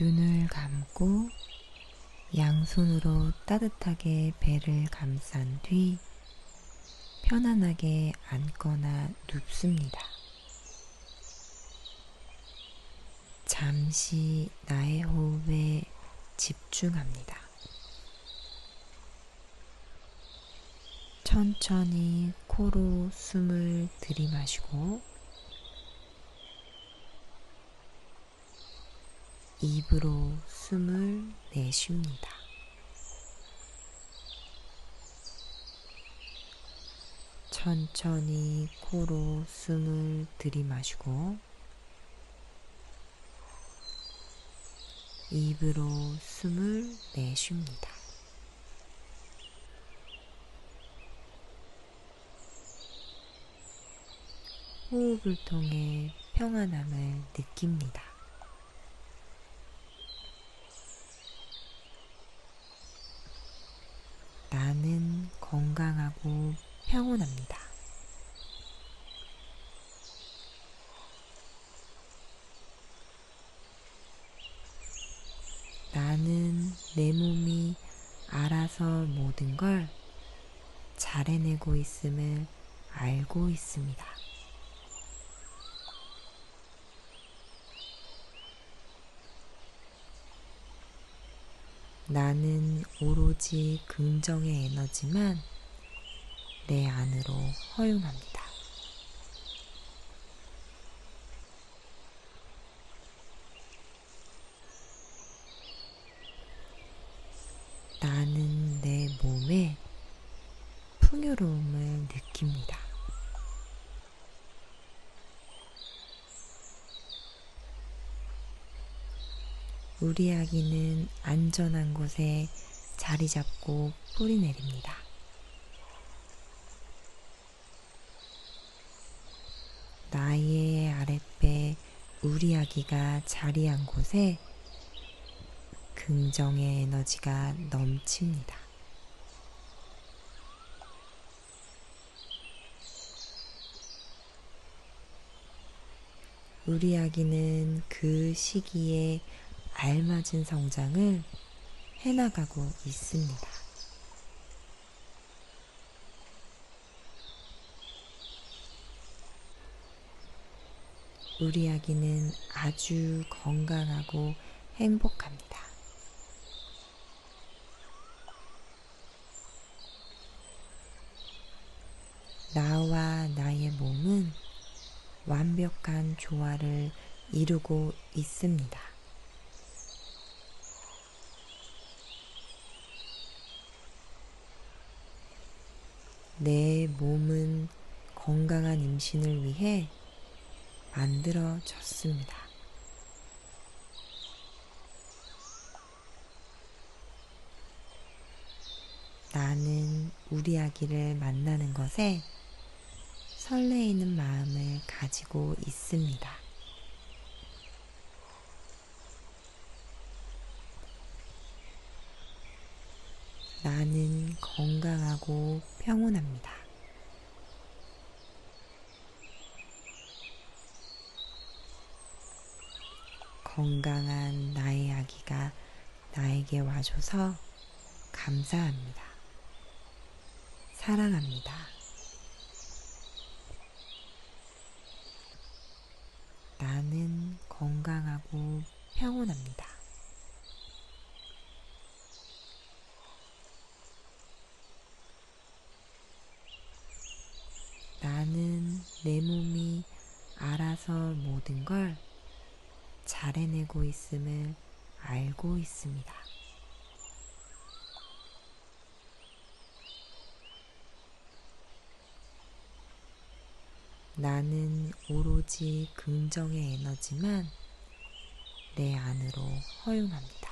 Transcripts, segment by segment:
눈을 감고 양손으로 따뜻하게 배를 감싼 뒤 편안하게 앉거나 눕습니다. 잠시 나의 호흡에 집중합니다. 천천히 코로 숨을 들이마시고 입으로 숨을 내쉽니다. 천천히 코로 숨을 들이마시고 입으로 숨을 내쉽니다. 호흡을 통해 평안함을 느낍니다. 나는 건강하고 평온합니다. 나는 내 몸이 알아서 모든 걸 잘 해내고 있음을 알고 있습니다. 나는 오로지 긍정의 에너지만 내 안으로 허용합니다. 나는 내 몸에 풍요로움을 느낍니다. 우리 아기는 안전한 곳에 자리 잡고 뿌리 내립니다. 나의 아랫배 우리 아기가 자리한 곳에 긍정의 에너지가 넘칩니다. 우리 아기는 그 시기에 알맞은 성장을 해나가고 있습니다. 우리 아기는 아주 건강하고 행복합니다. 나와 나의 몸은 완벽한 조화를 이루고 있습니다. 내 몸은 건강한 임신을 위해 만들어졌습니다. 나는 우리 아기를 만나는 것에 설레이는 마음을 가지고 있습니다. 나는 건강하고 평온합니다. 건강한 나의 아기가 나에게 와줘서 감사합니다. 사랑합니다. 나는 건강하고 평온합니다. 나는 내 몸이 알아서 모든 걸 잘해내고 있음을 알고 있습니다. 나는 오로지 긍정의 에너지만 내 안으로 허용합니다.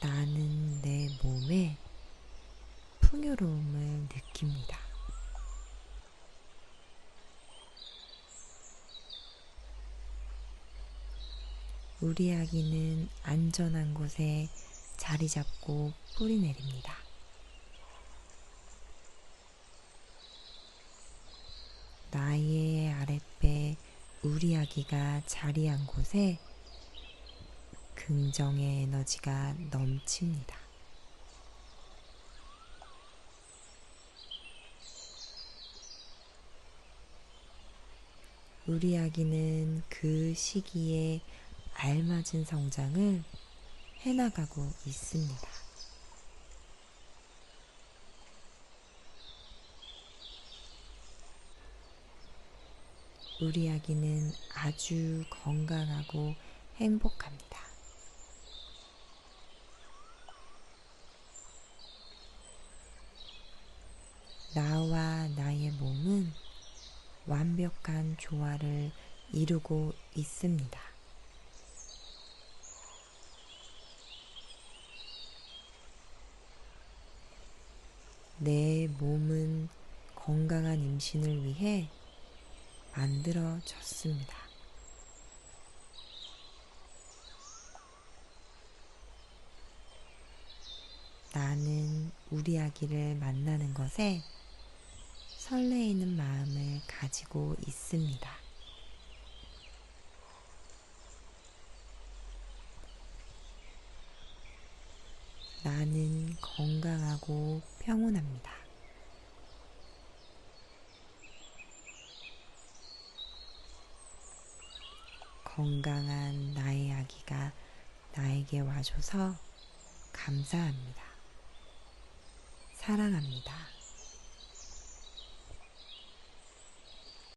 나는 내 몸에 풍요로움을 느낍니다. 우리 아기는 안전한 곳에 자리 잡고 뿌리 내립니다. 나의 아랫배 우리 아기가 자리한 곳에 긍정의 에너지가 넘칩니다. 우리 아기는 그 시기에 알맞은 성장을 해나가고 있습니다. 우리 아기는 아주 건강하고 행복합니다. 나와 나의 몸은 완벽한 조화를 이루고 있습니다. 내 몸은 건강한 임신을 위해 만들어졌습니다. 나는 우리 아기를 만나는 것에 설레이는 마음을 가지고 있습니다. 나는 건강하고 평온합니다. 건강한 나의 아기가 나에게 와줘서 감사합니다. 사랑합니다.